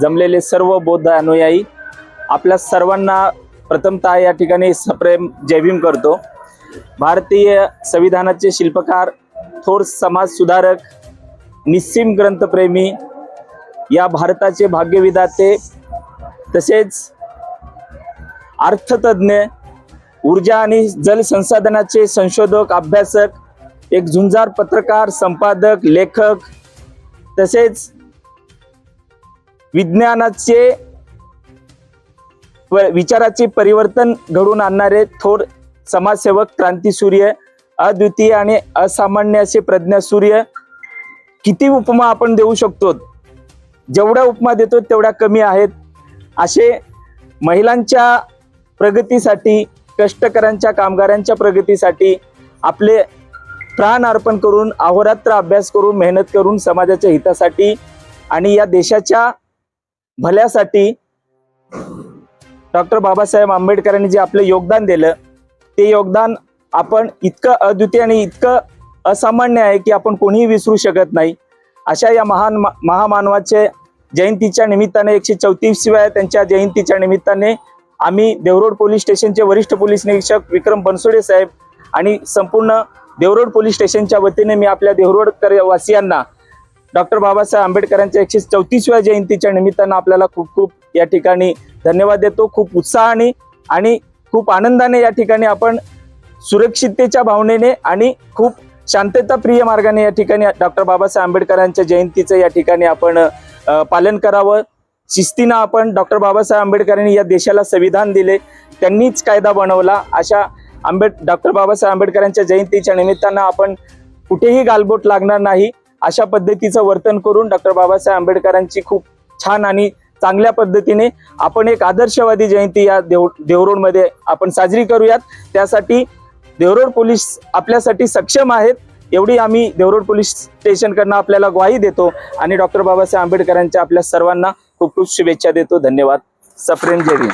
जमलेले सर्व बौद्ध अनुयायी आपल्या सर्वांना प्रथमतः या ठिकाणी सप्रेम जयभीम करतो. भारतीय संविधानाचे शिल्पकार थोर समाज सुधारक निस्सीम ग्रंथप्रेमी या भारताचे भाग्यविधाते तसेच अर्थतज्ञ ऊर्जा आणि जल संसाधनाचे संशोधक अभ्यासक एक झुंजार पत्रकार संपादक लेखक तसेच विज्ञानाचे व विचाराचे परिवर्तन घडवून आणणारे थोर समाजसेवक क्रांतीसूर्य अद्वितीय आणि असामान्य असे प्रज्ञासूर्य किती उपमा आपण देऊ शकतो? जेवढ्या उपमा देतो तेवढ्या कमी आहेत. असे महिलांच्या प्रगतीसाठी कष्टकऱ्यांच्या कामगारांच्या प्रगतीसाठी आपले प्राण अर्पण करून अहोरात्र अभ्यास करून मेहनत करून समाजाच्या हितासाठी आणि या देशाच्या भल्यासाठी डॉक्टर बाबासाहेब आंबेडकरांनी जे आपलं योगदान दिलं ते योगदान आपण इतकं अद्वितीय आणि इतकं असामान्य आहे की आपण कोणीही विसरू शकत नाही. अशा या महान महामानवाचे जयंतीच्या निमित्ताने एकशे चौतीसव्या त्यांच्या जयंतीच्या निमित्ताने आम्ही देवरोड पोलीस स्टेशनचे वरिष्ठ पोलीस निरीक्षक विक्रम बनसोडे साहेब आणि संपूर्ण देवरोड पोलीस स्टेशनच्या वतीने मी आपल्या देवरोड वासियांना डॉक्टर बाबासाहेब आंबेडकरांच्या एकशे चौतीसव्या जयंतीच्या निमित्तानं आपल्याला खूप खूप या ठिकाणी धन्यवाद देतो. खूप उत्साहाने आणि खूप आनंदाने या ठिकाणी आपण सुरक्षिततेच्या भावनेने आणि खूप शांतताप्रिय मार्गाने या ठिकाणी डॉक्टर बाबासाहेब आंबेडकरांच्या जयंतीचं या ठिकाणी आपण पालन करावं. शिस्तीनं आपण डॉक्टर बाबासाहेब आंबेडकरांनी या देशाला संविधान दिले. त्यांनीच कायदा बनवला. अशा आंबेड डॉक्टर बाबासाहेब आंबेडकरांच्या जयंतीच्या निमित्तानं आपण कुठेही गालबोट लागणार नाही. अशा पद्धतीचं वर्तन करून डॉक्टर बाबासाहेब आंबेडकरांची खूप छान आणि चांगल्या पद्धतीने आपण एक आदर्शवादी जयंती या देव देवरोडमध्ये आपण साजरी करूयात. त्यासाठी देवरोड पोलीस आपल्यासाठी सक्षम आहेत एवढी आम्ही देवरोड पोलीस स्टेशनकडनं आपल्याला ग्वाही देतो आणि डॉक्टर बाबासाहेब आंबेडकरांच्या आपल्या सर्वांना खूप खूप शुभेच्छा देतो. धन्यवाद. सप्रेम जय भीम.